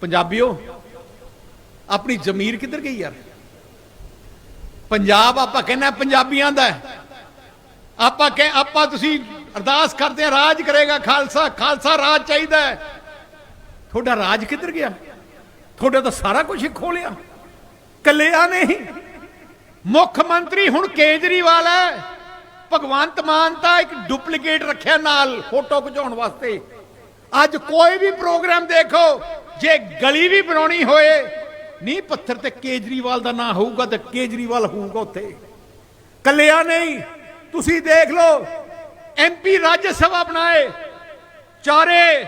ਪੰਜਾਬੀਓ, ਆਪਣੀ ਜ਼ਮੀਰ ਕਿੱਧਰ ਗਈ ਯਾਰ? ਪੰਜਾਬ ਆਪਾਂ ਕਹਿੰਦੇ ਪੰਜਾਬੀਆਂ ਦਾ ਆਪਾਂ ਕਹ, ਆਪਾਂ ਤੁਸੀਂ ਅਰਦਾਸ ਕਰਦੇ ਆ ਰਾਜ ਕਰੇਗਾ ਖਾਲਸਾ ਖਾਲਸਾ ਰਾਜ ਚਾਹੀਦਾ ਹੈ। ਤੁਹਾਡਾ ਰਾਜ ਕਿੱਧਰ ਗਿਆ? ਤੁਹਾਡਾ ਤਾਂ ਸਾਰਾ ਕੁਝ ਹੀ ਖੋ ਕੱਲਿਆ ਨਹੀਂ। ਮੁੱਖ ਮੰਤਰੀ ਹੁਣ ਕੇਜਰੀਵਾਲ ਹੈ। ਭਗਵੰਤ ਮਾਨ ਤਾਂ ਇੱਕ ਡੁਪਲੀਕੇਟ ਰੱਖਿਆ ਨਾਲ, ਫੋਟੋ ਖਿਚਾਉਣ ਵਾਸਤੇ। ਅੱਜ ਕੋਈ ਵੀ ਪ੍ਰੋਗਰਾਮ ਦੇਖੋ, ਜੇ ਗਲੀ ਵੀ ਬਣਾਉਣੀ ਹੋਏ ਨੀ ਪੱਥਰ ਤੇ ਕੇਜਰੀਵਾਲ ਦਾ ਨਾਂ ਹੋਊਗਾ ਤੇ ਕੇਜਰੀਵਾਲ ਹੋਊਗਾ ਉੱਥੇ। ਕੱਲਿਆ ਨਹੀਂ, ਤੁਸੀਂ ਦੇਖ ਲਓ ਐਮਪੀ ਰਾਜ ਸਭਾ ਬਣਾਏ। ਚਾਰੇ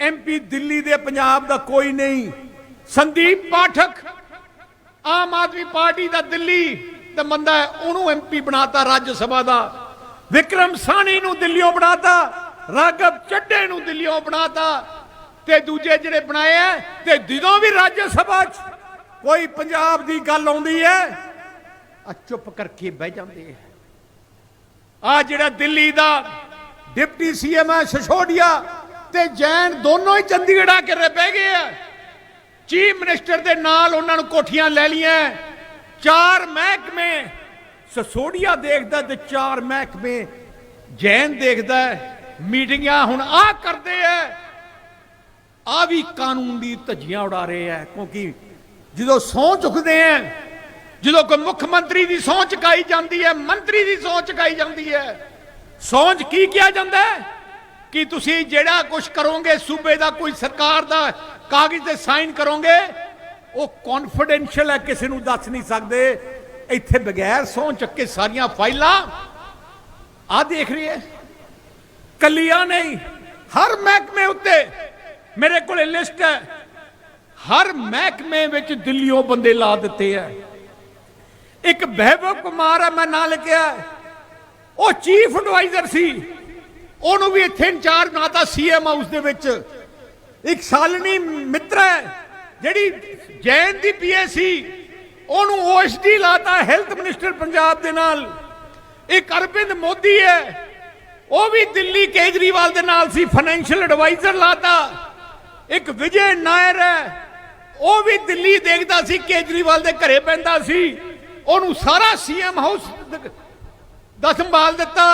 ਐਮਪੀ ਦਿੱਲੀ ਦੇ ਪੰਜਾਬ ਦਾ ਕੋਈ ਨਹੀਂ। ਸੰਦੀਪ ਪਾਠਕ, ਆਮ ਆਦਮੀ ਪਾਰਟੀ ਦਾ ਦਿੱਲੀ ਦਾ ਬੰਦਾ ਹੈ, ਉਹਨੂੰ ਐਮਪੀ ਬਣਾਤਾ ਰਾਜ ਸਭਾ ਦਾ। ਵਿਕਰਮ ਸਾਨੀ ਨੂੰ ਦਿੱਲੀੋਂ ਬਣਾਤਾ। ਰਾਘਵ ਚੱਡੇ ਨੂੰ ਦਿੱਲੀੋਂ ਬਣਾਤਾ ਤੇ ਦੂਜੇ ਜਿਹੜੇ ਬਣਾਏ ਆ ਤੇ ਜਦੋਂ ਵੀ ਰਾਜ ਸਭਾ 'ਚ ਕੋਈ ਪੰਜਾਬ ਦੀ ਗੱਲ ਆਉਂਦੀ ਹੈ ਆ ਚੁੱਪ ਕਰਕੇ ਬਹਿ ਜਾਂਦੇ ਆ। ਆ ਜਿਹੜਾ ਦਿੱਲੀ ਦਾ ਡਿਪਟੀ ਸੀਐਮ ਹੈ ਸ਼ਸ਼ੋਡੀਆ ਤੇ ਜੈਨ ਦੋਨੋਂ ਹੀ ਚੰਡੀਗੜ੍ਹ ਆ ਕੇ ਰਹਿ ਬਹਿ ਗਏ ਆ। ਚੀਫ ਮਿਨਿਸਟਰ ਦੇ ਨਾਲ ਉਹਨਾਂ ਨੂੰ ਕੋਠੀਆਂ ਲੈ ਲੀਆਂ ਚਾਰ ਮਹਿਕਮੇ ਸਸੋਡੀਆ ਦੇਖਦਾ ਤੇ ਚਾਰ ਮਹਿਕਮੇ ਜੈਨ ਦੇਖਦਾ। ਮੀਟਿੰਗਾਂ ਹੁਣ ਆ ਕਰਦੇ ਐ। ਆ ਵੀ ਕਾਨੂੰਨ ਦੀ ਧੱਜੀਆਂ ਉਡਾ ਰਹੇ ਐ, ਕਿਉਂਕਿ ਜਦੋਂ ਸਹੁੰ ਚੁੱਕਦੇ ਐ, ਜਦੋਂ ਕੋਈ ਮੁੱਖ ਮੰਤਰੀ ਦੀ ਸਹੁੰ ਚੁਕਾਈ ਜਾਂਦੀ ਹੈ ਮੰਤਰੀ ਦੀ ਸਹੁੰ ਚੁਕਾਈ ਜਾਂਦੀ ਹੈ ਸਹੁੰ ਕੀ ਕਿਹਾ ਜਾਂਦਾ ਹੈ ਕਿ ਤੁਸੀਂ ਜਿਹੜਾ ਕੁਝ ਕਰੋਗੇ, ਸੂਬੇ ਦਾ ਕੋਈ ਸਰਕਾਰ ਦਾ ਕਾਗਜ਼ ਤੇ ਸਾਈਨ ਕਰੋਗੇ, ਉਹ ਕੌਨਫੀਡੈਂਸ਼ੀਅਲ ਹੈ ਕਿਸੇ ਨੂੰ ਦੱਸ ਨਹੀਂ ਸਕਦੇ। ਇੱਥੇ ਬਗੈਰ ਸਹੁੰ ਚੱਕੇ ਸਾਰੀਆਂ ਫਾਈਲਾਂ ਆ ਦੇਖ ਰਹੀ ਹੈ ਕੱਲੀਆਂ ਨਹੀਂ। ਹਰ ਮਹਿਕਮੇ ਉੱਤੇ ਮੇਰੇ ਕੋਲ ਲਿਸਟ ਹੈ। ਹਰ ਮਹਿਕਮੇ ਵਿੱਚ ਦਿੱਲੀੋਂ ਬੰਦੇ ਲਾ ਦਿੱਤੇ ਹੈ। ਇੱਕ ਬਹਿਬਵ ਕੁਮਾਰ ਹੈ, ਮੈਂ ਨਾਂ ਲਿਖਿਆ ਉਹ ਚੀਫ ਐਡਵਾਈਜ਼ਰ ਸੀ। ਉਹਨੂੰ ਵੀ ਇੱਥੇ ਇੰਚਾਰਜ ਬਣਾਤਾ ਸੀਐਮ ਹਾਊਸ ਦੇ ਵਿੱਚ। ਇੱਕ ਸਾਲਨੀ ਮਿੱਤਰ ਜਿਹੜੀ ਜੈਨ ਦੀ ਪੀਏ ਸੀ। ਉਹਨੂੰ ਓਐਸਡੀ ਲਾਤਾ ਹੈਲਥ ਮਿਨਿਸਟਰ ਪੰਜਾਬ ਦੇ ਨਾਲ। ਇੱਕ ਅਰਵਿੰਦ ਮੋਦੀ ਹੈ ਉਹ ਵੀ ਦਿੱਲੀ ਕੇਜਰੀਵਾਲ ਦੇ ਨਾਲ ਸੀ ਫਾਈਨੈਂਸ਼ੀਅਲ ਐਡਵਾਈਜ਼ਰ ਲਾਤਾ। ਇੱਕ ਵਿਜੇ ਨਾਇਰ ਹੈ, ਉਹ ਵੀ ਦਿੱਲੀ ਦੇਖਦਾ ਸੀ, ਕੇਜਰੀਵਾਲ ਦੇ ਘਰੇ ਪੈਂਦਾ ਸੀ। ਉਹਨੂੰ ਸਾਰਾ ਸੀਐਮ ਹਾਊਸ ਦਾ ਸੰਭਾਲ ਦਿੱਤਾ।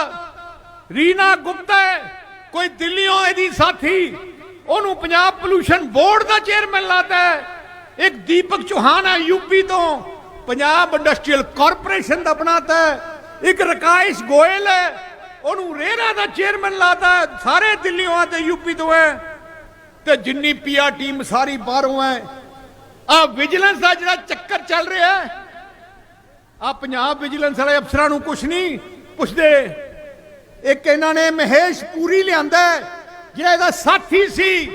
ਰੀਨਾ ਗੁਪਤਾ ਹੈ, ਕੋਈ ਦਿੱਲੀੋਂ ਇਹਦੀ ਸਾਥੀ। ਉਹਨੂੰ ਪੰਜਾਬ ਪੋਲੂਸ਼ਨ ਬੋਰਡ ਦਾ ਚੇਅਰਮੈਨ ਲਾਤਾ ਹੈ। ਇੱਕ ਦੀਪਕ ਚੌਹਾਨ ਹੈ ਯੂਪੀ ਤੋਂ। ਪੰਜਾਬ ਇੰਡਸਟਰੀਅਲ ਕਾਰਪੋਰੇਸ਼ਨ ਦਾ ਬਣਾਤਾ ਹੈ। ਇੱਕ ਰਕਾਇਸ਼ ਗੋਇਲ ਹੈ ਉਹਨੂੰ ਰੇਰਾ ਦਾ ਚੇਅਰਮੈਨ ਲਾਤਾ ਸਾਰੇ ਦਿੱਲੀੋਂ ਆ ਤੇ ਯੂਪੀ ਤੋਂ ਹੈ। ਤੇ ਜਿੰਨੀ ਪੀਆਰ ਟੀਮ ਸਾਰੀ ਬਾਹਰੋਂ ਹੈ। ਆ ਵਿਜੀਲੈਂਸ ਦਾ ਜਿਹੜਾ ਚੱਕਰ ਚੱਲ ਰਿਹਾ ਹੈ ਆ ਪੰਜਾਬ ਵਿਜੀਲੈਂਸ ਵਾਲੇ ਅਫਸਰਾਂ ਨੂੰ ਕੁਝ ਨਹੀਂ ਪੁੱਛਦੇ। ਇੱਕ ਇਹਨਾਂ ਨੇ ਮਹੇਸ਼ ਪੂਰੀ ਲਿਆਂਦਾ ਜਿਹੜਾ ਇਹਦਾ ਸਾਥੀ ਸੀ।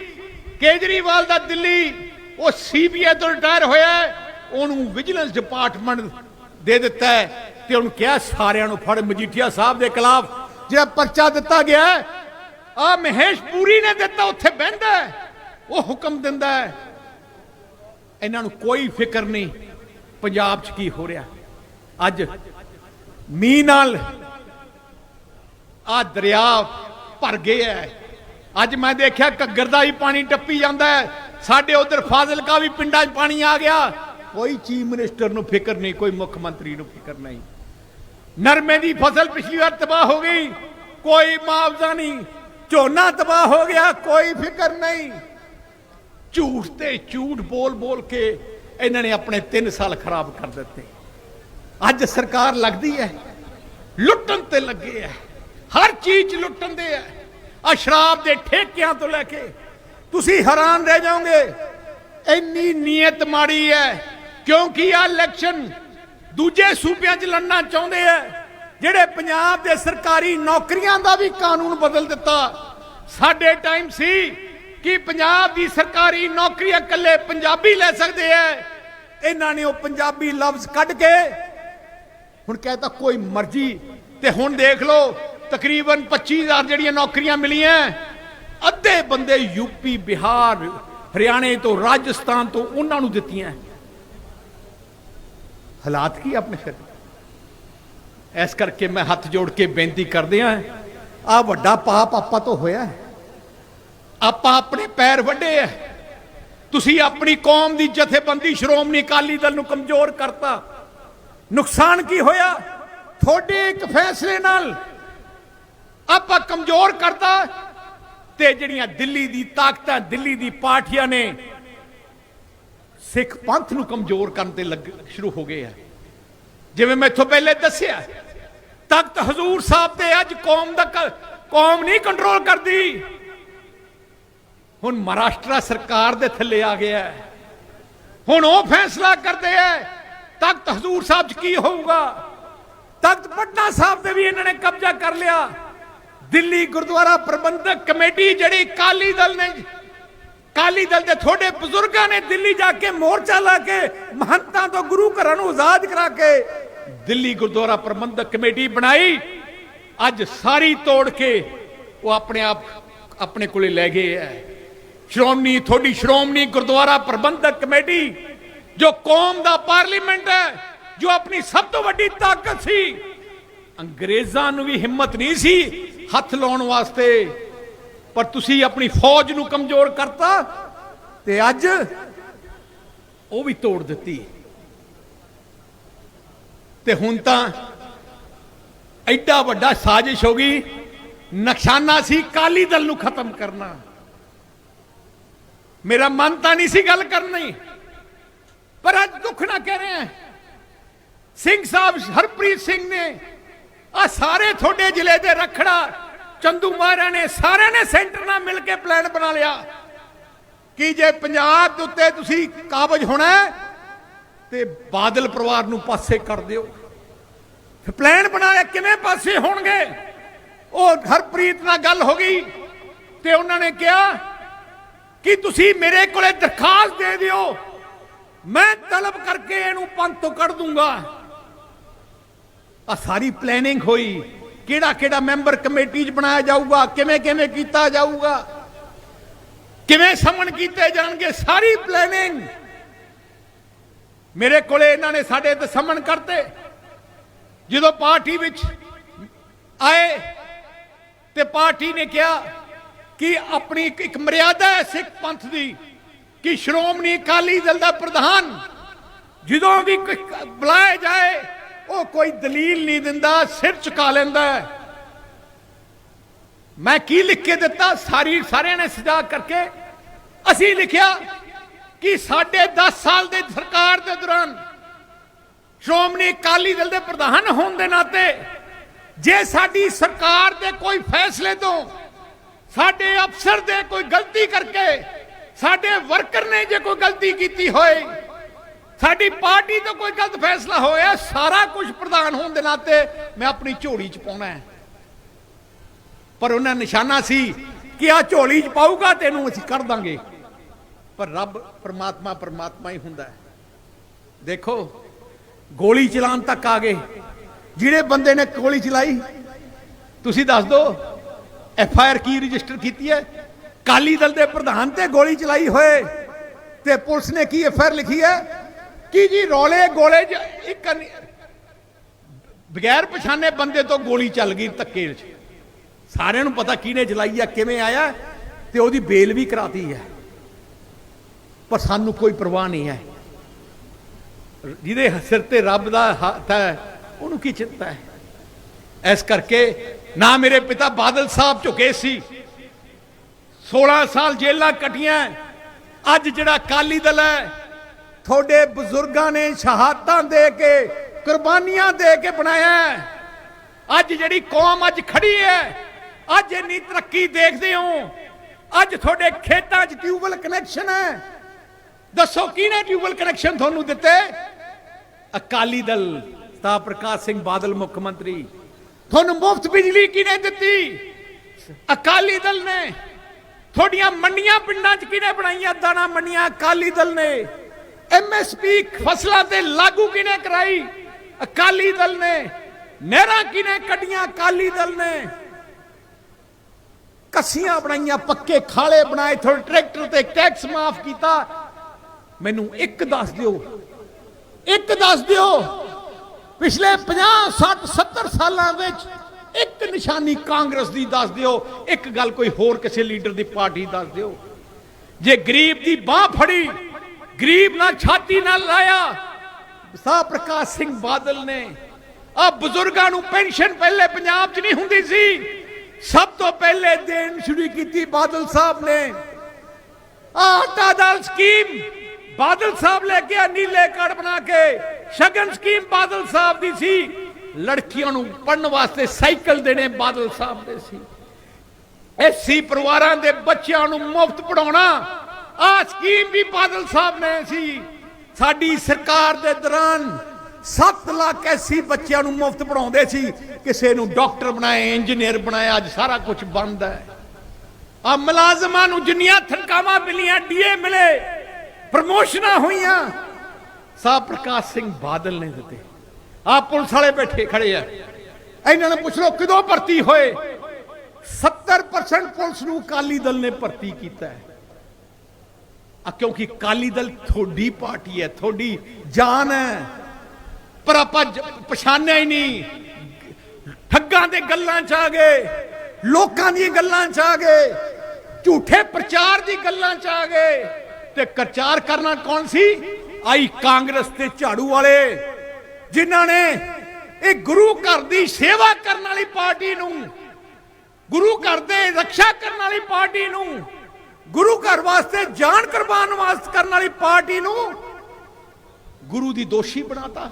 ਕੇਜਰੀਵਾਲ ਦਾ ਦਿੱਲੀ, ਉਹ ਸੀਬੀਆਈ ਤੋਂ ਰਿਟਾਇਰ ਹੋਇਆ ਉਹਨੂੰ ਵਿਜੀਲੈਂਸ ਡਿਪਾਰਟਮੈਂਟ ਦੇ ਦਿੱਤਾ ਤੇ ਉਹਨੂੰ ਕਿਹਾ ਸਾਰਿਆਂ ਨੂੰ ਫੜ, ਮਜੀਠੀਆ ਸਾਹਿਬ ਦੇ ਖਿਲਾਫ। ਜੇ ਪਰਚਾ ਦਿੱਤਾ ਗਿਆ ਆ ਮਹੇਸ਼ ਪੂਰੀ ਨੇ ਦਿੱਤਾ, ਉੱਥੇ ਬਹਿੰਦਾ ਉਹ ਹੁਕਮ ਦਿੰਦਾ ਹੈ। ਇਹਨਾਂ ਨੂੰ ਕੋਈ ਫਿਕਰ ਨਹੀਂ, ਪੰਜਾਬ 'ਚ ਕੀ ਹੋ ਰਿਹਾ। ਅੱਜ ਮੀਂਹ ਨਾਲ ਆ ਦਰਿਆ ਭਰ ਗਏ ਐ ਅੱਜ ਮੈਂ ਦੇਖਿਆ ਘੱਗਰ ਦਾ ਵੀ ਪਾਣੀ ਟੱਪੀ ਜਾਂਦਾ ਹੈ। ਸਾਡੇ ਉਧਰ ਫਾਜ਼ਿਲਕਾ ਵੀ ਪਿੰਡਾਂ 'ਚ ਪਾਣੀ ਆ ਗਿਆ। ਕੋਈ ਚੀਫ ਮਿਨਿਸਟਰ ਨੂੰ ਫਿਕਰ ਨਹੀਂ, ਕੋਈ ਮੁੱਖ ਮੰਤਰੀ ਨੂੰ ਫਿਕਰ ਨਹੀਂ। ਨਰਮੇ ਦੀ ਫਸਲ ਪਿਛਲੀ ਵਾਰ ਤਬਾਹ ਹੋ ਗਈ। ਕੋਈ ਮੁਆਵਜ਼ਾ ਨਹੀਂ। ਝੋਨਾ ਤਬਾਹ ਹੋ ਗਿਆ, ਕੋਈ ਫਿਕਰ ਨਹੀਂ। ਝੂਠ ਤੇ ਝੂਠ ਬੋਲ ਬੋਲ ਕੇ ਇਹਨਾਂ ਨੇ ਆਪਣੇ 3 ਸਾਲ ਖਰਾਬ ਕਰ ਦਿੱਤੇ। ਅੱਜ ਸਰਕਾਰ ਲੱਗਦੀ ਹੈ, ਲੁੱਟਣ ਤੇ ਲੱਗੇ ਹੈ। ਹਰ ਚੀਜ਼ ਲੁੱਟਣ ਦੇ ਹੈ। ਆ ਸ਼ਰਾਬ ਦੇ ਠੇਕਿਆਂ ਤੋਂ ਲੈ ਕੇ ਤੁਸੀਂ ਹੈਰਾਨ ਰਹਿ ਜਾਓਗੇ। ਇੰਨੀ ਨੀਅਤ ਮਾੜੀ ਹੈ, ਕਿਉਂਕਿ ਆ ਇਲੈਕਸ਼ਨ ਦੂਜੇ ਸੂਬਿਆਂ 'ਚ ਲੜਨਾ ਚਾਹੁੰਦੇ ਆ ਜਿਹੜੇ ਪੰਜਾਬ ਦੇ ਸਰਕਾਰੀ ਨੌਕਰੀਆਂ ਦਾ ਵੀ ਕਾਨੂੰਨ ਬਦਲ ਦਿੱਤਾ। ਸਾਡੇ ਟਾਈਮ ਸੀ ਕਿ ਪੰਜਾਬ ਦੀ ਸਰਕਾਰੀ ਨੌਕਰੀਆਂ ਇਕੱਲੇ ਪੰਜਾਬੀ ਲੈ ਸਕਦੇ ਐ। ਇਹਨਾਂ ਨੇ ਉਹ ਪੰਜਾਬੀ ਲਫ਼ਜ਼ ਕੱਢ ਕੇ ਹੁਣ ਕਹਤਾ ਕੋਈ ਮਰਜ਼ੀ। ਤੇ ਹੁਣ ਦੇਖ ਲਓ, ਤਕਰੀਬਨ 25000 ਜਿਹੜੀਆਂ ਨੌਕਰੀਆਂ ਮਿਲੀਆਂ ਅੱਧੇ ਬੰਦੇ ਯੂਪੀ ਬਿਹਾਰ, ਹਰਿਆਣੇ ਤੋਂ, ਰਾਜਸਥਾਨ ਤੋਂ ਉਹਨਾਂ ਨੂੰ ਦਿੱਤੀਆਂ ਹਾਲਾਤ ਕੀ ਆਪਣੇ ਫਿਰ? ਇਸ ਕਰਕੇ ਮੈਂ ਹੱਥ ਜੋੜ ਕੇ ਬੇਨਤੀ ਕਰਦੇ ਆ ਆ ਵੱਡਾ ਪਾਪ ਆਪਾਂ ਤੋਂ ਹੋਇਆ ਆਪਾਂ ਆਪਣੇ ਪੈਰ ਵੱਡੇ ਆ ਤੁਸੀਂ ਆਪਣੀ ਕੌਮ ਦੀ ਜਥੇਬੰਦੀ ਸ਼੍ਰੋਮਣੀ ਅਕਾਲੀ ਦਲ ਨੂੰ ਕਮਜ਼ੋਰ ਕਰਤਾ। ਨੁਕਸਾਨ ਕੀ ਹੋਇਆ? ਤੁਹਾਡੇ ਇੱਕ ਫੈਸਲੇ ਨਾਲ ਆਪਾਂ ਕਮਜ਼ੋਰ ਕਰਤਾ। ਤੇ ਜਿਹੜੀਆਂ ਦਿੱਲੀ ਦੀ ਤਾਕਤਾਂ, ਦਿੱਲੀ ਦੀ ਪਾਰਟੀਆਂ ਨੇ ਸਿੱਖ ਪੰਥ ਨੂੰ ਕਮਜ਼ੋਰ ਕਰਨ ਤੇ ਲੱਗ ਸ਼ੁਰੂ ਹੋ ਗਏ ਆ ਜਿਵੇਂ ਮੈਂ ਇੱਥੋਂ ਪਹਿਲੇ ਦੱਸਿਆ, ਤਖਤ ਹਜ਼ੂਰ ਸਾਹਿਬ ਤੇ ਅੱਜ ਕੌਮ ਦਾ ਕੌਮ ਨਹੀਂ ਕੰਟਰੋਲ ਕਰਦੀ। ਹੁਣ ਮਹਾਰਾਸ਼ਟਰ ਸਰਕਾਰ ਦੇ ਥੱਲੇ ਆ ਗਿਆ ਹੁਣ ਉਹ ਫੈਸਲਾ ਕਰਦੇ ਐ ਤਖਤ ਹਜ਼ੂਰ ਸਾਹਿਬ 'ਚ ਕੀ ਹੋਊਗਾ? ਤਖਤ ਪਟਨਾ ਸਾਹਿਬ ਤੇ ਵੀ ਇਹਨਾਂ ਨੇ ਕਬਜ਼ਾ ਕਰ ਲਿਆ। ਦਿੱਲੀ ਗੁਰਦੁਆਰਾ ਪ੍ਰਬੰਧਕ ਕਮੇਟੀ ਜਿਹੜੀ ਕਾਲੀ ਦਲ ਨੇ ਕਾਲੀ ਦਲ ਦੇ ਥੋੜੇ ਬਜ਼ੁਰਗਾਂ ਨੇ ਦਿੱਲੀ ਜਾ ਕੇ ਮੋਰਚਾ ਲਾ ਕੇ ਮਹੰਤਾਂ ਤੋਂ ਗੁਰੂ ਘਰਾਂ ਨੂੰ ਆਜ਼ਾਦ ਕਰਾ ਕੇ ਦਿੱਲੀ ਗੁਰਦੁਆਰਾ ਪ੍ਰਬੰਧਕ ਕਮੇਟੀ ਬਣਾਈ। ਅੱਜ ਸਾਰੀ ਤੋੜ ਕੇ ਉਹ ਆਪਣੇ ਆਪ ਆਪਣੇ ਕੋਲੇ ਲੈ ਗਏ ਐ। ਸ਼੍ਰੋਮਣੀ ਥੋੜੀ ਸ਼੍ਰੋਮਣੀ ਗੁਰਦੁਆਰਾ ਪ੍ਰਬੰਧਕ ਕਮੇਟੀ, ਜੋ ਕੌਮ ਦਾ ਪਾਰਲੀਮੈਂਟ ਹੈ ਜੋ ਆਪਣੀ ਸਭ ਤੋਂ ਵੱਡੀ ਤਾਕਤ ਸੀ। ਅੰਗਰੇਜ਼ਾਂ ਨੂੰ ਵੀ ਹਿੰਮਤ ਨਹੀਂ ਸੀ ਹੱਥ ਲਾਉਣ ਵਾਸਤੇ, ਪਰ ਤੁਸੀਂ ਆਪਣੀ ਫੌਜ ਨੂੰ ਕਮਜ਼ੋਰ ਕਰਤਾ ਤੇ ਅੱਜ ਉਹ ਵੀ ਤੋੜ ਦਿੱਤੀ। ਤੇ ਹੁਣ ਤਾਂ ਐਡਾ ਵੱਡਾ ਸਾਜ਼ਿਸ਼ ਹੋ ਗਈ। ਨਕਸ਼ਾਨਾ ਸੀ ਕਾਲੀ ਦਲ ਨੂੰ ਖਤਮ ਕਰਨਾ। ਮੇਰਾ ਮਨ ਤਾਂ ਨਹੀਂ ਸੀ ਗੱਲ ਕਰਨੀ ਪਰ ਅੱਜ ਦੁੱਖ ਨਾ ਕਹਿ ਰਹੇ ਹਾਂ। ਸਿੰਘ ਸਾਹਿਬ ਹਰਪ੍ਰੀਤ ਸਿੰਘ ਨੇ ਆ ਸਾਰੇ ਤੁਹਾਡੇ ਜ਼ਿਲ੍ਹੇ ਦੇ ਰਖੜਾ, ਚੰਦੂ ਮਾਰਾ ਨੇ ਸਾਰਿਆਂ ਨੇ ਸੈਂਟਰ ਨਾਲ ਮਿਲ ਕੇ ਪਲਾਨ ਬਣਾ ਲਿਆ। ਕਿ ਜੇ ਪੰਜਾਬ ਦੇ ਉੱਤੇ ਤੁਸੀਂ ਕਾਬਜ ਹੋਣਾ ਤੇ ਬਾਦਲ ਪਰਿਵਾਰ ਨੂੰ ਪਾਸੇ ਕਰ ਦਿਓ। ਫਿਰ ਪਲਾਨ ਬਣਾਇਆ ਕਿਵੇਂ ਪਾਸੇ ਹੋਣਗੇ? ਉਹ ਹਰਪ੍ਰੀਤ ਨਾਲ ਗੱਲ ਹੋ ਗਈ ਤੇ ਉਹਨਾਂ ਨੇ ਕਿਹਾ ਕਿ ਤੁਸੀਂ ਮੇਰੇ ਕੋਲੇ ਦਰਖਾਸਤ ਦੇ ਦਿਓ। ਮੈਂ ਤਲਬ ਕਰਕੇ ਇਹਨੂੰ ਪੰਥ ਤੋਂ ਕੱਢ ਦੂੰਗਾ। ਆ ਸਾਰੀ ਪਲੈਨਿੰਗ ਹੋਈ। ਕਿਹੜਾ ਕਿਹੜਾ ਮੈਂਬਰ ਕਮੇਟੀ 'ਚ ਬਣਾਇਆ ਜਾਊਗਾ? ਕਿਵੇਂ ਕਿਵੇਂ ਕੀਤਾ ਜਾਊਗਾ? ਕਿਵੇਂ ਸਮਨ ਕੀਤੇ ਜਾਣਗੇ? ਸਾਰੀ ਪਲੈਨਿੰਗ ਮੇਰੇ ਕੋਲੇ ਇਹਨਾਂ ਨੇ ਸਾਡੇ ਤੇ ਕਰਤੇ। ਜਦੋਂ ਪਾਰਟੀ ਵਿੱਚ ਆਏ ਤੇ ਪਾਰਟੀ ਨੇ ਕਿਹਾ ਕਿ ਆਪਣੀ ਇੱਕ- ਮਰਿਆਦਾ ਹੈ ਸਿੱਖ ਪੰਥ ਦੀ ਕਿ ਸ਼੍ਰੋਮਣੀ ਅਕਾਲੀ ਦਲ ਦਾ ਪ੍ਰਧਾਨ ਜਦੋਂ ਵੀ ਕੋਈ ਬੁਲਾਇਆ ਜਾਏ, ਉਹ ਕੋਈ ਦਲੀਲ ਨਹੀਂ ਦਿੰਦਾ, ਸਿਰ ਝੁਕਾ ਲੈਂਦਾ ਮੈਂ ਕੀ ਲਿਖ ਕੇ ਦਿੱਤਾ? ਸਾਰੀ ਸਾਰਿਆਂ ਨੇ ਸਜਾ ਕਰਕੇ ਅਸੀਂ ਲਿਖਿਆ ਕਿ ਸਾਡੇ 10 ਸਾਲ ਦੇ ਸਰਕਾਰ ਦੇ ਦੌਰਾਨ ਸ਼੍ਰੋਮਣੀ ਅਕਾਲੀ ਦਲ ਦੇ ਪ੍ਰਧਾਨ ਹੋਣ ਦੇ ਨਾਤੇ ਜੇ ਸਾਡੀ ਸਰਕਾਰ ਦੇ ਕੋਈ ਫੈਸਲੇ ਤੋਂ ਸਾਡੇ ਅਫਸਰ ਦੇ ਕੋਈ ਗਲਤੀ ਕਰਕੇ ਸਾਡੇ ਵਰਕਰ ਨੇ ਜੇ ਕੋਈ ਗਲਤੀ ਕੀਤੀ ਹੋਏ, ਸਾਡੀ ਪਾਰਟੀ ਤੋਂ ਕੋਈ ਗਲਤ ਫੈਸਲਾ ਹੋਇਆ, ਸਾਰਾ ਕੁਝ ਪ੍ਰਧਾਨ ਹੋਣ ਦੇ ਨਾਤੇ ਮੈਂ ਆਪਣੀ ਝੋਲੀ 'ਚ ਪਾਉਣਾ ਹੈ। ਪਰ ਉਹਨਾਂ ਨਿਸ਼ਾਨਾ ਸੀ ਕਿ ਆ ਝੋਲੀ 'ਚ ਪਾਊਗਾ ਤੈਨੂੰ ਅਸੀਂ ਕਰ ਦਾਂਗੇ। ਪਰ ਰੱਬ ਪਰਮਾਤਮਾ ਪਰਮਾਤਮਾ ਹੀ ਹੁੰਦਾ ਹੈ। ਦੇਖੋ, ਗੋਲੀ ਚਲਾਉਣ ਤੱਕ ਆ ਗਏ। ਜਿਹੜੇ ਬੰਦੇ ਨੇ ਗੋਲੀ ਚਲਾਈ, ਤੁਸੀਂ ਦੱਸ ਦਿਓ ਐਫ ਆਈ ਆਰ ਕੀ ਰਜਿਸਟਰ ਕੀਤੀ ਹੈ? ਕਾਲੀ ਦਲ ਦੇ ਪ੍ਰਧਾਨ ਤੇ ਗੋਲੀ ਚਲਾਈ ਹੋਏ ਤੇ ਪੁਲਿਸ ਨੇ ਕੀ ਐਫ ਆਈ ਆਰ ਲਿਖੀ ਹੈ? ਕਿ ਜੀ, ਰੋਲੇ ਗੋਲੇ 'ਚ ਇੱਕ ਬਗੈਰ ਪਛਾਣੇ ਬੰਦੇ ਤੋਂ ਗੋਲੀ ਚੱਲ ਗਈ ਧੱਕੇ 'ਚ। ਸਾਰਿਆਂ ਨੂੰ ਪਤਾ ਕਿਹਨੇ ਚਲਾਈ ਆ, ਕਿਵੇਂ ਆਇਆ ਤੇ ਉਹਦੀ ਬੇਲ ਵੀ ਕਰਾਤੀ ਹੈ। ਪਰ ਸਾਨੂੰ ਕੋਈ ਪਰਵਾਹ ਨਹੀਂ ਹੈ। ਜਿਹਦੇ ਸਿਰ ਤੇ ਰੱਬ ਦਾ ਹੱਥ ਹੈ, ਉਹਨੂੰ ਕੀ ਚਿੰਤਾ ਹੈ? ਇਸ ਕਰਕੇ ਨਾ ਮੇਰੇ ਪਿਤਾ ਬਾਦਲ ਸਾਹਿਬ ਝੁਕੇ ਸੀ। 16 ਸਾਲ ਜੇਲਾਂ ਕਟੀਆਂ। ਅੱਜ ਜਿਹੜਾ ਕਾਲੀ ਦਲ ਹੈ, ਤੁਹਾਡੇ ਬਜ਼ੁਰਗਾਂ ਨੇ ਸ਼ਹਾਦਤਾਂ ਦੇ ਕੇ, ਕੁਰਬਾਨੀਆਂ ਦੇ ਕੇ ਬਣਾਇਆ ਹੈ। ਅੱਜ ਜਿਹੜੀ ਕੌਮ ਅੱਜ ਖੜੀ ਹੈ, ਅੱਜ ਇੰਨੀ ਤਰੱਕੀ ਦੇਖਦੇ ਹੋ। ਅੱਜ ਤੁਹਾਡੇ ਖੇਤਾਂ 'ਚ ਟਿਊਬਵੈਲ ਕਨੈਕਸ਼ਨ ਹੈ। ਦੱਸੋ, ਕਿਹਨੇ ਟਿਊਬਵੈਲ ਕਨੈਕਸ਼ਨ ਤੁਹਾਨੂੰ ਦਿੱਤੇ? ਅਕਾਲੀ ਦਲ, ਤਾਂ ਪ੍ਰਕਾਸ਼ ਸਿੰਘ ਬਾਦਲ ਮੁੱਖ ਮੰਤਰੀ। ਤੁਹਾਨੂੰ ਮੁਫਤ ਬਿਜਲੀ ਕਿਹਨੇ ਦਿੱਤੀ? ਅਕਾਲੀ ਦਲ ਨੇ। ਤੁਹਾਡੀਆਂ ਮੰਡੀਆਂ ਪਿੰਡਾਂ 'ਚ ਕਿਹਨੇ ਬਣਾਈਆਂ? ਦਾਣਾ ਮੰਡੀਆਂ, ਅਕਾਲੀ ਦਲ ਨੇ। ਐਮਐਸਪੀ ਫਸਲਾਂ ਤੇ ਲਾਗੂ ਕਿਹਨੇ ਕਰਾਈ? ਅਕਾਲੀ ਦਲ ਨੇ। ਨਹਿਰਾਂ ਕਿਹਨੇ ਕੱਢੀਆਂ? ਅਕਾਲੀ ਦਲ ਨੇ। ਕੱਸੀਆਂ ਬਣਾਈਆਂ, ਪੱਕੇ ਖਾਲੇ ਬਣਾਏ, ਤੁਹਾਡੇ ਟਰੈਕਟਰ ਤੇ ਟੈਕਸ ਮਾਫ ਕੀਤਾ। ਮੈਨੂੰ ਇੱਕ ਦੱਸ ਦਿਓ। ਇੱਕ ਦੱਸ ਦਿਓ। ਪਿਛਲੇ 50 60 70 ਸਾਲਾਂ ਵਿੱਚ ਇੱਕ ਨਿਸ਼ਾਨੀ ਕਾਂਗਰਸ ਦੀ ਦੱਸ ਦਿਓ। ਇੱਕ ਗੱਲ ਕੋਈ ਹੋਰ ਕਿਸੇ ਲੀਡਰ ਦੀ ਪਾਰਟੀ ਦੱਸ ਦਿਓ। ਜੇ ਗਰੀਬ ਦੀ ਬਾਹ ਫੜੀ, ਗਰੀਬ ਨਾਲ ਛਾਤੀ ਨਾਲ ਲਾਇਆ, ਸਾਹ ਪ੍ਰਕਾਸ਼ ਸਿੰਘ ਬਾਦਲ ਨੇ, ਆ ਬਜ਼ੁਰਗਾਂ ਨੂੰ ਪੈਨਸ਼ਨ ਪਹਿਲੇ ਪੰਜਾਬ 'ਚ ਨਹੀਂ ਹੁੰਦੀ ਸੀ। ਸਭ ਤੋਂ ਪਹਿਲੇ ਦੇਣ ਸ਼ੁਰੂ ਕੀਤੀ ਬਾਦਲ ਸਾਹਿਬ ਨੇ। ਆਟਾ ਦਾਲ ਸਕੀਮ ਬਾਦਲ ਸਾਹਿਬ ਲੈ ਕੇ ਆ ਨੀਲੇ ਕਾਰਡ ਬਣਾ ਕੇ। ਸ਼ਗਨ ਸਕੀਮ ਬਾਦਲ ਸਾਹਿਬ ਦੀ ਸੀ। ਲੜਕੀਆਂ ਨੂੰ ਪੜਨ ਵਾਸਤੇ ਸਾਈਕਲ ਦੇਣੇ ਬਾਦਲ ਸਾਹਿਬ ਦੇ ਸੀ। ਐਸੀ ਪਰਿਵਾਰਾਂ ਦੇ ਬੱਚਿਆਂ ਨੂੰ ਮੁਫਤ ਪੜਾਉਣਾ ਆ ਸਕੀਮ ਵੀ ਬਾਦਲ ਸਾਹਿਬ ਨੇ ਸੀ। ਸਾਡੀ ਸਰਕਾਰ ਦੇ ਦੌਰਾਨ 7 ਲੱਖ ਐਸੀ ਬੱਚਿਆਂ ਨੂੰ ਮੁਫਤ ਪੜਾਉਂਦੇ ਸੀ। ਕਿਸੇ ਨੂੰ ਡਾਕਟਰ ਬਣਾਏ ਇੰਜੀਨੀਅਰ ਬਣਾਇਆ, ਅੱਜ ਸਾਰਾ ਕੁਝ ਬੰਦ ਹੈ। ਆ ਮੁਲਾਜ਼ਮਾਂ ਨੂੰ ਜਿੰਨੀਆਂ ਤਨਖਾਹਾਂ ਮਿਲੀਆਂ, ਡੀਏ ਮਿਲੇ। ਪ੍ਰਮੋਸ਼ਨਾਂ ਹੋਈਆਂ। ਸਾਹ ਪ੍ਰਕਾਸ਼ ਸਿੰਘ ਬਾਦਲ ਨੇ ਦਿੱਤੇ। ਆ ਪੁਲਿਸ ਵਾਲੇ ਬੈਠੇ ਖੜੇ ਆ। ਇਹਨਾਂ ਨੂੰ ਪੁੱਛ ਲਓ, ਕਦੋਂ ਭਰਤੀ ਹੋਏ? 70% ਪੁਲਿਸ ਨੂੰ ਅਕਾਲੀ ਦਲ ਨੇ ਭਰਤੀ ਕੀਤਾ ਹੈ। ਆ ਕਿਉਂਕਿ ਅਕਾਲੀ ਦਲ ਥੋੜੀ ਪਾਰਟੀ ਹੈ ਥੋੜੀ ਜਾਨ ਹੈ। ਪਰ ਆਪਾਂ ਪਛਾਣਿਆ ਹੀ ਨਹੀਂ। ਠੱਗਾਂ ਦੇ ਗੱਲਾਂ ਚ ਆ ਗਏ, ਲੋਕਾਂ ਦੀਆਂ ਗੱਲਾਂ ਚ ਆ ਗਏ, ਝੂਠੇ ਪ੍ਰਚਾਰ ਦੀ ਗੱਲਾਂ ਚ ਆ ਗਏ। ਤੇ ਪ੍ਰਚਾਰ ਕਰਨਾ ਕੌਣ ਸੀ? ਆਈ ਕਾਂਗਰਸ ਤੇ ਝਾੜੂ ਵਾਲੇ, ਜਿਨ੍ਹਾਂ ਨੇ ਇਹ ਗੁਰੂ ਘਰ ਦੀ ਸੇਵਾ ਕਰਨ ਵਾਲੀ ਪਾਰਟੀ ਨੂੰ, ਗੁਰੂ ਘਰ ਦੇ ਰੱਖਿਆ ਕਰਨ ਵਾਲੀ ਪਾਰਟੀ ਨੂੰ, ਗੁਰੂ ਘਰ ਵਾਸਤੇ ਜਾਨ ਕੁਰਬਾਨ ਵਾਸਤੇ ਕਰਨ ਵਾਲੀ ਪਾਰਟੀ ਨੂੰ ਗੁਰੂ ਦੀ ਦੋਸ਼ੀ ਬਣਾਤਾ।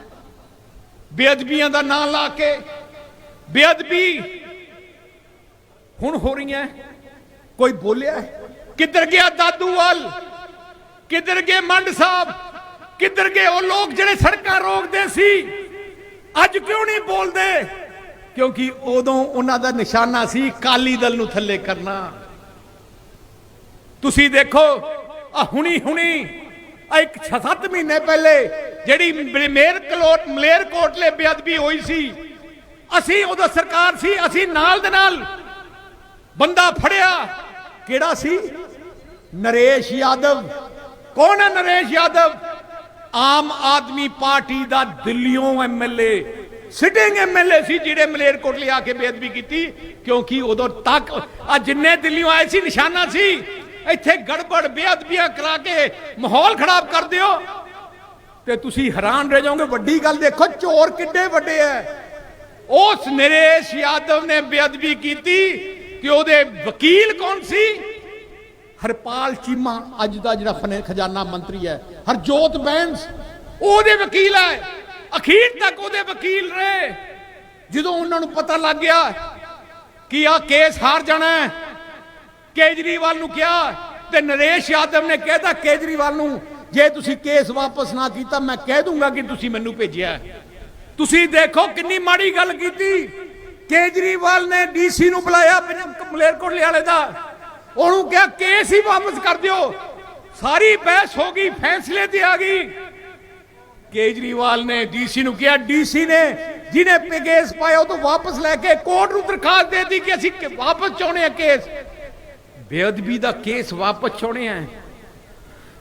ਬੇਅਦਬੀਆਂ ਦਾ ਨਾਂ ਲਾ ਕੇ ਬੇਅਦਬੀ ਹੁਣ ਹੋ ਰਹੀਆਂ। ਕੋਈ ਬੋਲਿਆ, ਕਿੱਧਰ ਗਿਆ ਦਾਦੂ ਵਾਲ ਕਿੱਧਰ ਗਏ ਮੰਡ ਸਾਹਿਬ? ਕਿੱਧਰ ਗਏ ਉਹ ਲੋਕ ਜਿਹੜੇ ਸੜਕਾਂ ਰੋਕਦੇ ਸੀ? ਅੱਜ ਕਿਉਂ ਨਹੀਂ ਬੋਲਦੇ? ਕਿਉਂਕਿ ਉਦੋਂ ਉਹਨਾਂ ਦਾ ਨਿਸ਼ਾਨਾ ਸੀ ਕਾਲੀ ਦਲ ਨੂੰ ਥੱਲੇ ਕਰਨਾ। ਤੁਸੀਂ ਦੇਖੋ ਆ ਹੁਣੀ ਹੁਣੀ ਆ ਇੱਕ 6-7 ਮਹੀਨੇ ਪਹਿਲੇ ਜਿਹੜੀ ਮੇਰ ਕਲੋਟ ਮਲੇਰ ਕੋਟਲੇ ਬੇਅਦਬੀ ਹੋਈ ਸੀ। ਅਸੀਂ ਉਦੋਂ ਸਰਕਾਰ ਸੀ, ਅਸੀਂ ਨਾਲ ਦੇ ਨਾਲ ਬੰਦਾ ਫੜਿਆ। ਕਿਹੜਾ ਸੀ? ਨਰੇਸ਼ ਯਾਦਵ। ਕੌਣ ਹੈ ਨਰੇਸ਼ ਯਾਦਵ? ਆਮ ਆਦਮੀ ਪਾਰਟੀ ਦਾ ਦਿੱਲੀੋਂ ਐਮਐਲਏ ਸਿਟਿੰਗ ਐਮਐਲਏ ਸੀ ਜਿਹੜੇ ਮਲੇਰ ਆ ਕੇ ਬੇਅਦਬੀ ਕੀਤੀ, ਕਿਉਂਕਿ ਉਦੋਂ ਤੱਕ ਆ ਜਿੰਨੇ ਦਿੱਲੀੋਂ ਆਏ ਸੀ, ਨਿਸ਼ਾਨਾ ਸੀ, ਇੱਥੇ ਗੜਬੜ, ਬੇਅਦਬੀਆਂ ਕਰਾ ਕੇ ਮਾਹੌਲ ਖਰਾਬ ਕਰ ਦਿਓ। ਤੇ ਤੁਸੀਂ ਹੈਰਾਨ ਰਹਿ ਜਾਓਗੇ, ਵੱਡੀ ਗੱਲ ਦੇਖੋ, ਚੋਰ ਕਿੱਡੇ ਵੱਡੇ ਐ। ਉਸ ਨਰੇਸ਼ ਯਾਦਵ ਨੇ ਬੇਅਦਬੀ ਕੀਤੀ ਕਿ ਉਹਦੇ ਵਕੀਲ ਕੌਣ ਸੀ? ਹਰਪਾਲ ਚੀਮਾ ਅੱਜ ਦਾ ਜਿਹੜਾ ਫਨੇ ਖਜ਼ਾਨਾ ਮੰਤਰੀ ਹੈ, ਹਰਜੋਤ ਬੈਂਸ, ਉਹਦੇ ਵਕੀਲ ਹੈ। ਅਖੀਰ ਤੱਕ ਉਹਦੇ ਵਕੀਲ ਰਹੇ। ਜਦੋਂ ਉਹਨਾਂ ਨੂੰ ਪਤਾ ਲੱਗ ਗਿਆ ਕਿ ਆ ਕੇਸ ਹਾਰ ਜਾਣਾ ਹੈ, ਕੇਜਰੀਵਾਲ ਨੂੰ ਕਿਹਾ ਤੇ ਨਰੇਸ਼ ਯਾਦਵ ਨੇ ਕਹਿਤਾ, ਕੇਜਰੀਵਾਲ ਨੂੰ, ਜੇ ਤੁਸੀਂ ਕੇਸ ਵਾਪਸ ਨਾ ਕੀਤਾ, ਮੈਂ ਕਹਿ ਦੂੰਗਾ ਕਿ ਤੁਸੀਂ ਮੈਨੂੰ ਭੇਜਿਆ ਤੁਸੀਂ ਦੇਖੋ ਕਿੰਨੀ ਮਾੜੀ ਗੱਲ ਕੀਤੀ। ਕੇਜਰੀਵਾਲ ਨੇ ਡੀਸੀ ਨੂੰ ਬੁਲਾਇਆ ਪੰਜਾਬ ਮਲੇਰਕੋਟਲੇ ਵਾਲੇ ਦਾ। ਉਹਨੂੰ ਕਿਹਾ, ਕੇਸ ਹੀ ਵਾਪਸ ਕਰ ਦਿਓ। ਸਾਰੀ ਬਹਿਸ ਹੋ ਗਈ, ਫੈਸਲੇ ਤੇ ਆ ਗਈ। ਕੇਜਰੀਵਾਲ ਨੇ ਡੀਸੀ ਨੂੰ ਕਿਹਾ, ਡੀਸੀ ਨੇ ਜਿਹਨੇ ਪੇ ਪਾਇਆ, ਉਹ ਤੋਂ ਵਾਪਸ ਲੈ ਕੇ ਕੋਰਟ ਨੂੰ ਦਰਖਾਸਤ ਦੇ ਕਿ ਅਸੀਂ ਵਾਪਸ ਚਾਹੁੰਦੇ ਹਾਂ ਕੇਸ। ਬੇਅਦਬੀ ਦਾ ਕੇਸ ਵਾਪਸ ਚਾਹੁੰਦੇ ਆ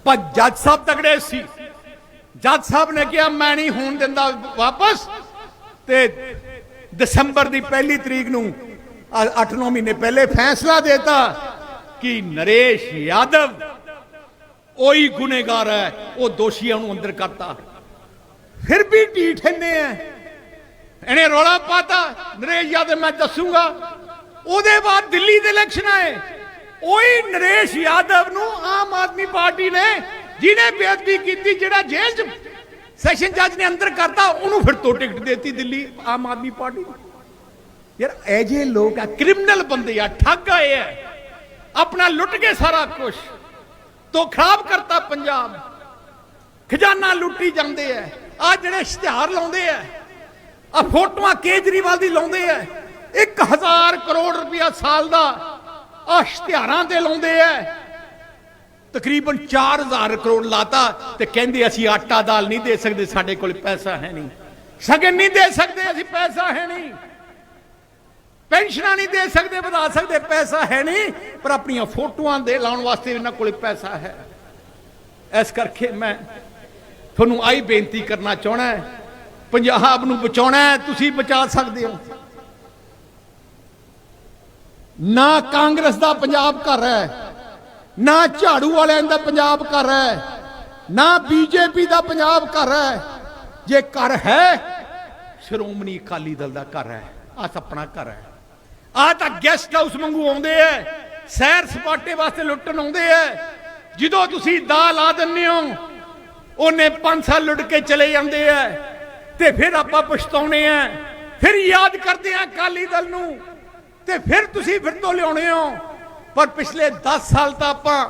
ਪਰ ਜੱਜ ਸਾਹਿਬ ਤਗੜੇ ਸੀ। ਜੱਜ ਸਾਹਿਬ ਨੇ ਕਿਹਾ, ਮੈਂ ਨਹੀਂ ਹੋਣ ਦਿੰਦਾ ਵਾਪਸ। ਤੇ ਦਸੰਬਰ ਦੀ ਪਹਿਲੀ ਤਰੀਕ ਨੂੰ 8-9 ਮਹੀਨੇ ਪਹਿਲੇ ਫੈਸਲਾ ਦੇਤਾ। ਕਿ ਨਰੇਸ਼ ਯਾਦਵ? ਉਹੀ ਗੁਨੇਗਾਰ ਹੈ, ਉਹ ਦੋਸ਼ੀਆਂ ਨੂੰ ਅੰਦਰ ਕਰਤਾ। ਫਿਰ ਵੀ ਢੀਠ ਇੰਨੇ ਐ। ਇਹਨੇ ਰੌਲਾ ਪਾਤਾ। ਨਰੇਸ਼ ਯਾਦਵ, ਮੈਂ ਦੱਸੂਗਾ, ਉਹਦੇ ਬਾਅਦ ਦਿੱਲੀ ਦੇ ਇਲੈਕਸ਼ਨ ਆਏ। ਉਹੀ ਨਰੇਸ਼ ਯਾਦਵ ਨੂੰ ਆਮ ਆਦਮੀ ਪਾਰਟੀ ਨੇ ਜਿਹਨੇ ਬੇਅਦਬੀ ਕੀਤੀ, ਜਿਹੜਾ ਜੇਲ੍ਹ 'ਚ ਸੈਸ਼ਨ ਜੱਜ ਨੇ ਅੰਦਰ ਕਰਤਾ, ਉਹਨੂੰ ਫਿਰ ਤੋਂ ਟਿਕਟ ਦੇਤੀ ਦਿੱਲੀ ਆਮ ਆਦਮੀ ਪਾਰਟੀ ਯਾਰ, ਇਹ ਜੇ ਲੋਕ ਆ, ਕ੍ਰਿਮੀਨਲ ਬੰਦੇ ਆ, ਠੱਗ ਆਏ ਆ ਆਪਣਾ ਲੁੱਟ ਕੇ ਸਾਰਾ ਕੁਝ ਤੋਂ ਖਰਾਬ ਕਰਤਾ ਪੰਜਾਬ। ਖਜ਼ਾਨਾ ਲੁੱਟੀ ਜਾਂਦੇ ਆ ਆ ਜਿਹੜੇ ਇਸ਼ਤਿਹਾਰ ਲਾਉਂਦੇ ਆ ਆ ਫੋਟੋਆਂ ਕੇਜਰੀਵਾਲ ਦੀ ਲਾਉਂਦੇ ਆ 1000 ਕਰੋੜ ਰੁਪਇਆ ਸਾਲ ਦਾ ਆ ਇਸ਼ਤਿਹਾਰਾਂ ਤੇ ਲਾਉਂਦੇ ਆ ਤਕਰੀਬਨ 4000 ਕਰੋੜ ਲਾਤਾ ਤੇ ਕਹਿੰਦੇ ਅਸੀਂ ਆਟਾ ਦਾਲ ਨਹੀਂ ਦੇ ਸਕਦੇ, ਸਾਡੇ ਕੋਲ ਪੈਸਾ ਹੈ ਨਹੀਂ। ਸਗਨ ਨਹੀਂ ਦੇ ਸਕਦੇ, ਅਸੀਂ ਪੈਸਾ ਹੈ ਨਹੀਂ। ਪੈਨਸ਼ਨਾਂ ਨਹੀਂ ਦੇ ਸਕਦੇ, ਵਧਾ ਸਕਦੇ, ਪੈਸਾ ਹੈ ਨਹੀਂ, ਪਰ ਆਪਣੀਆਂ ਫੋਟੋਆਂ ਦੇ ਲਾਉਣ ਵਾਸਤੇ ਇਹਨਾਂ ਕੋਲ ਪੈਸਾ ਹੈ। ਇਸ ਕਰਕੇ ਮੈਂ ਤੁਹਾਨੂੰ ਆਈ ਬੇਨਤੀ ਕਰਨਾ ਚਾਹਣਾ ਹੈ, ਪੰਜਾਬ ਨੂੰ ਬਚਾਉਣਾ ਹੈ, ਤੁਸੀਂ ਬਚਾ ਸਕਦੇ ਹੋ। ਨਾ ਕਾਂਗਰਸ ਦਾ ਪੰਜਾਬ ਘਰ ਹੈ, ਨਾ ਝਾੜੂ ਵਾਲਿਆਂ ਦਾ ਪੰਜਾਬ ਘਰ ਹੈ, ਨਾ ਬੀਜੇਪੀ ਦਾ ਪੰਜਾਬ ਘਰ ਹੈ। ਜੇ ਘਰ ਹੈ, ਸ਼੍ਰੋਮਣੀ ਅਕਾਲੀ ਦਲ ਦਾ ਘਰ ਹੈ ਆ ਆਪਣਾ ਘਰ ਹੈ। ਆ ਤਾਂ ਗੈਸਟ ਹਾਊਸ ਵਾਂਗੂ ਆਉਂਦੇ ਐ। ਸੈਰ ਸਪਾਟੇ ਵਾਸਤੇ ਲੁੱਟਣ ਆਉਂਦੇ ਐ। ਜਦੋਂ ਤੁਸੀਂ ਦਾ ਲਾ ਦਿੰਦੇ ਹੋ, ਉਹਨੇ 5 ਸਾਲ ਲੁੱਟ ਕੇ ਚਲੇ ਜਾਂਦੇ ਐ। ਤੇ ਫਿਰ ਆਪਾਂ ਪਛਤਾਉਣੇ ਐ। ਫਿਰ ਯਾਦ ਕਰਦੇ ਆ ਅਕਾਲੀ ਦਲ ਨੂੰ। ਤੇ ਫਿਰ ਤੁਸੀਂ ਫਿਰ ਤੋਂ ਲਿਆਉਣੇ ਹੋ। ਪਰ ਪਿਛਲੇ 10 ਸਾਲ ਤਾਂ ਆਪਾਂ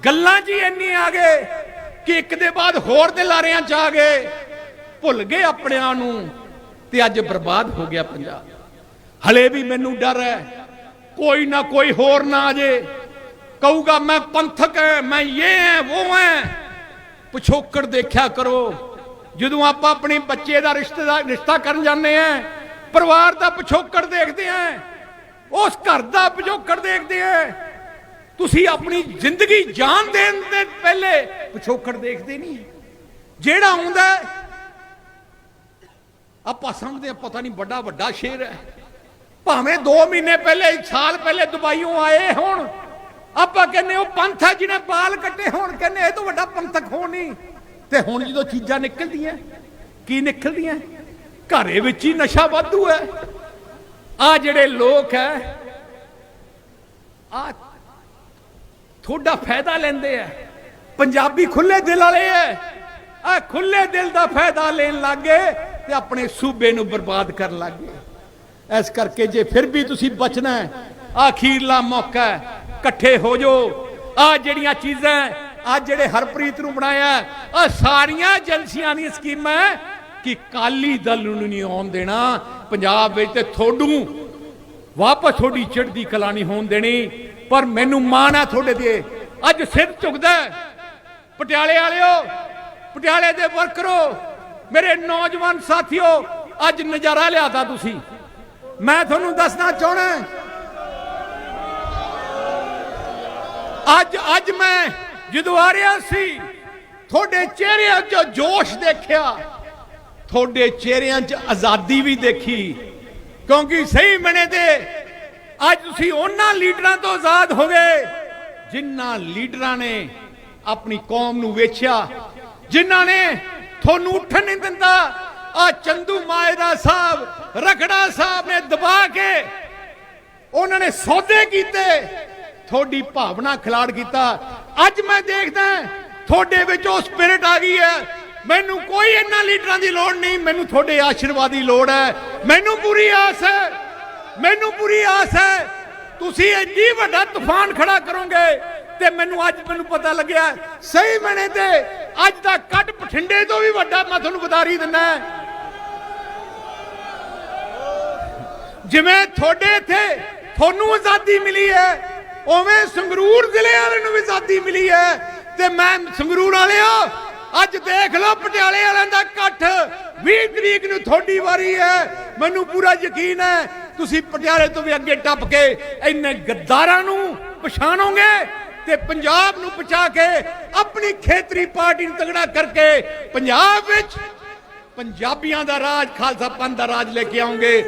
ਗੱਲਾਂ 'ਚ ਹੀ ਇੰਨੀ ਆ ਗਏ ਕਿ ਇੱਕ ਦੇ ਬਾਅਦ ਹੋਰ ਦੇ ਲਾਰਿਆਂ 'ਚ ਆ ਗਏ। ਭੁੱਲ ਗਏ ਆਪਣਿਆਂ ਨੂੰ ਤੇ ਅੱਜ ਬਰਬਾਦ ਹੋ ਗਿਆ ਪੰਜਾਬ। ਹਲੇ ਵੀ ਮੈਨੂੰ ਡਰ ਹੈ। ਕੋਈ ਨਾ ਕੋਈ ਹੋਰ ਨਾ ਆ ਜੇ। ਕਹੂਗਾ, ਮੈਂ ਪੰਥਕ ਹੈ ਮੈਂ ਇਹ ਹੈ ਉਹ ਹੈ ਪਿਛੋਕੜ ਦੇਖਿਆ ਕਰੋ। ਜਦੋਂ ਆਪਾਂ ਆਪਣੇ ਬੱਚੇ ਦਾ ਰਿਸ਼ਤੇਦਾਰ ਰਿਸ਼ਤਾ ਕਰਨ ਜਾਂਦੇ ਆ ਪਰਿਵਾਰ ਦਾ ਪਿਛੋਕੜ ਦੇਖਦੇ ਆ ਉਸ ਘਰ ਦਾ ਪਿਛੋਕੜ ਦੇਖਦੇ ਆ ਤੁਸੀਂ ਆਪਣੀ ਜ਼ਿੰਦਗੀ ਜਾਨ ਦੇਣ ਦੇ ਪਹਿਲੇ ਪਿਛੋਕੜ ਦੇਖਦੇ ਨਹੀਂ। ਜਿਹੜਾ ਆਉਂਦਾ ਆਪਾਂ ਸਮਝਦੇ ਹਾਂ, ਪਤਾ ਨਹੀਂ ਵੱਡਾ ਵੱਡਾ ਸ਼ੇਰ ਹੈ। ਭਾਵੇਂ 2 ਮਹੀਨੇ ਪਹਿਲੇ ਸਾਲ ਪਹਿਲੇ ਦੁਬਈੋਂ ਆਏ ਹੋਣ, ਆਪਾਂ ਕਹਿੰਨੇ ਉਹ ਪੰਥ ਹੈ ਜਿਹਨੇ ਬਾਲ ਕੱਟੇ ਹੋਣ ਕਹਿੰਨੇ ਇਹ ਤੋਂ ਵੱਡਾ ਪੰਥਕ ਹੋ ਨਹੀਂ। ਤੇ ਹੁਣ ਜਦੋਂ ਚੀਜ਼ਾਂ ਨਿਕਲਦੀਆਂ, ਕੀ ਨਿਕਲਦੀਆਂ? ਘਰੇ ਵਿੱਚ ਹੀ ਨਸ਼ਾ ਵਾਧੂ ਹੈ। ਆ ਜਿਹੜੇ ਲੋਕ ਹੈ ਆ ਤੁਹਾਡਾ ਫਾਇਦਾ ਲੈਂਦੇ ਆ। ਪੰਜਾਬੀ ਖੁੱਲੇ ਦਿਲ ਵਾਲੇ ਐ ਆ ਖੁੱਲੇ ਦਿਲ ਦਾ ਫਾਇਦਾ ਲੈਣ ਲੱਗੇ ਤੇ ਆਪਣੇ ਸੂਬੇ ਨੂੰ ਬਰਬਾਦ ਕਰਨ ਲੱਗੇ ਇਸ ਕਰਕੇ ਜੇ ਫਿਰ ਵੀ ਤੁਸੀਂ ਬਚਣਾ ਹੈ, ਆਖੀਰਲਾ ਮੌਕਾ ਹੈ, ਇਕੱਠੇ ਹੋ ਜਾਓ। ਆ ਜਿਹੜੀਆਂ ਚੀਜ਼ਾਂ ਆ ਜਿਹੜੇ ਹਰਪ੍ਰੀਤ ਨੂੰ ਬਣਾਇਆ ਆ ਸਾਰੀਆਂ ਏਜੰਸੀਆਂ ਦੀਆਂ ਸਕੀਮਾਂ ਕਿ ਕਾਲੀ ਦਲ ਨੂੰ ਨਹੀਂ ਆਉਣ ਦੇਣਾ। ਪੰਜਾਬ ਵਿੱਚ ਤੇ ਥੋੜੂ ਵਾਪਸ ਤੁਹਾਡੀ ਚੜ੍ਹਦੀ ਕਲਾ ਨਹੀਂ ਹੋਣ ਦੇਣੀ, ਪਰ ਮੈਨੂੰ ਮਾਣ ਹੈ ਤੁਹਾਡੇ ਤੇ। ਅੱਜ ਸਿਰ ਝੁਕਦਾ ਹੈ। ਪਟਿਆਲੇ ਵਾਲਿਓ, ਪਟਿਆਲੇ ਦੇ ਵਰਕਰੋ, ਮੇਰੇ ਨੌਜਵਾਨ ਸਾਥੀਓ, ਅੱਜ ਨਜ਼ਾਰਾ ਲਿਆਤਾ ਤੁਸੀਂ। ਮੈਂ ਤੁਹਾਨੂੰ ਦੱਸਣਾ ਚਾਹਣਾ ਅੱਜ ਅੱਜ ਮੈਂ ਜਦੋਂ ਆ ਰਿਹਾ ਸੀ, ਤੁਹਾਡੇ ਚਿਹਰਿਆਂ 'ਚ ਜੋਸ਼ ਦੇਖਿਆ। ਤੁਹਾਡੇ ਚਿਹਰਿਆਂ 'ਚ ਆਜ਼ਾਦੀ ਵੀ ਦੇਖੀ। ਕਿਉਂਕਿ ਸਹੀ ਮਨੇ ਤੇ ਅੱਜ ਤੁਸੀਂ ਉਹਨਾਂ ਲੀਡਰਾਂ ਤੋਂ ਆਜ਼ਾਦ ਹੋ ਗਏ, ਜਿਨ੍ਹਾਂ ਲੀਡਰਾਂ ਨੇ ਆਪਣੀ ਕੌਮ ਨੂੰ ਵੇਚਿਆ, ਜਿਨ੍ਹਾਂ ਨੇ ਤੁਹਾਨੂੰ ਉੱਠਣ ਨਹੀਂ ਦਿੰਦਾ ਆ ਚੰਦੂ ਮਾਇਦਾ ਸਾਹਿਬ, ਰਖੜਾ ਸਾਹਿਬ ਨੇ ਦਬਾ ਕੇ ਉਹਨਾਂ ਨੇ ਸੌਦੇ ਕੀਤੇ। ਤੁਹਾਡੀ ਭਾਵਨਾ ਖਿਲਾੜ ਕੀਤਾ। ਅੱਜ ਮੈਂ ਦੇਖਦਾ ਤੁਹਾਡੇ ਵਿੱਚ ਉਹ ਸਪਿਰਿਟ ਆ ਗਈ ਹੈ। ਮੈਨੂੰ ਕੋਈ ਇਹਨਾਂ ਲੀਡਰਾਂ ਦੀ ਲੋੜ ਨਹੀਂ, ਮੈਨੂੰ ਤੁਹਾਡੇ ਆਸ਼ੀਰਵਾਦ ਦੀ ਲੋੜ ਹੈ। ਮੈਨੂੰ ਪੂਰੀ ਆਸ ਹੈ, ਮੈਨੂੰ ਪੂਰੀ ਆਸ ਹੈ। ਤੁਸੀਂ ਇੰਨੀ ਵੱਡਾ ਤੂਫਾਨ ਖੜਾ ਕਰੋਗੇ ਤੇ ਮੈਨੂੰ ਅੱਜ ਮੈਨੂੰ ਪਤਾ ਲੱਗਿਆ, ਸਹੀ ਮਣੇ ਤੇ ਅੱਜ ਦਾ ਕੱਟ ਬਠਿੰਡੇ ਤੋਂ ਵੀ ਵੱਡਾ ਮੈਂ ਤੁਹਾਨੂੰ ਵਧਾਰੀ ਦਿੰਦਾ ਜਿਵੇਂ ਤੁਹਾਡੇ ਇੱਥੇ ਤੁਹਾਨੂੰ ਆਜ਼ਾਦੀ ਮਿਲੀ ਹੈ, ਉਵੇਂ ਸੰਗਰੂਰ ਜ਼ਿਲ੍ਹੇ ਵਾਲੇ ਨੂੰ ਵੀ ਆਜ਼ਾਦੀ ਮਿਲੀ ਹੈ। ਤੇ ਮੈਂ ਸੰਗਰੂਰ ਵਾਲਿਓ ਅੱਜ ਦੇਖ ਲਓ ਪਟਿਆਲੇ ਵਾਲਿਆਂ ਦਾ ਇਕੱਠ। 20 ਤਰੀਕ ਨੂੰ ਤੁਹਾਡੀ ਵਾਰੀ ਹੈ। ਮੈਨੂੰ ਪੂਰਾ ਯਕੀਨ ਹੈ, ਤੁਸੀਂ ਪਟਿਆਲੇ ਤੋਂ ਵੀ ਅੱਗੇ ਟੱਪ ਕੇ ਇੰਨੇ ਗੱਦਾਰਾਂ ਨੂੰ ਪਛਾਣੋਗੇ ਤੇ ਪੰਜਾਬ ਨੂੰ ਪਛਾ ਕੇ ਆਪਣੀ ਖੇਤਰੀ ਪਾਰਟੀ ਨੂੰ ਤਗੜਾ ਕਰਕੇ ਪੰਜਾਬ ਵਿੱਚ ਪੰਜਾਬੀਆਂ ਦਾ ਰਾਜ, ਖਾਲਸਾ ਪੰਥ ਦਾ ਰਾਜ ਲੈ ਕੇ ਆਉਂਗੇ।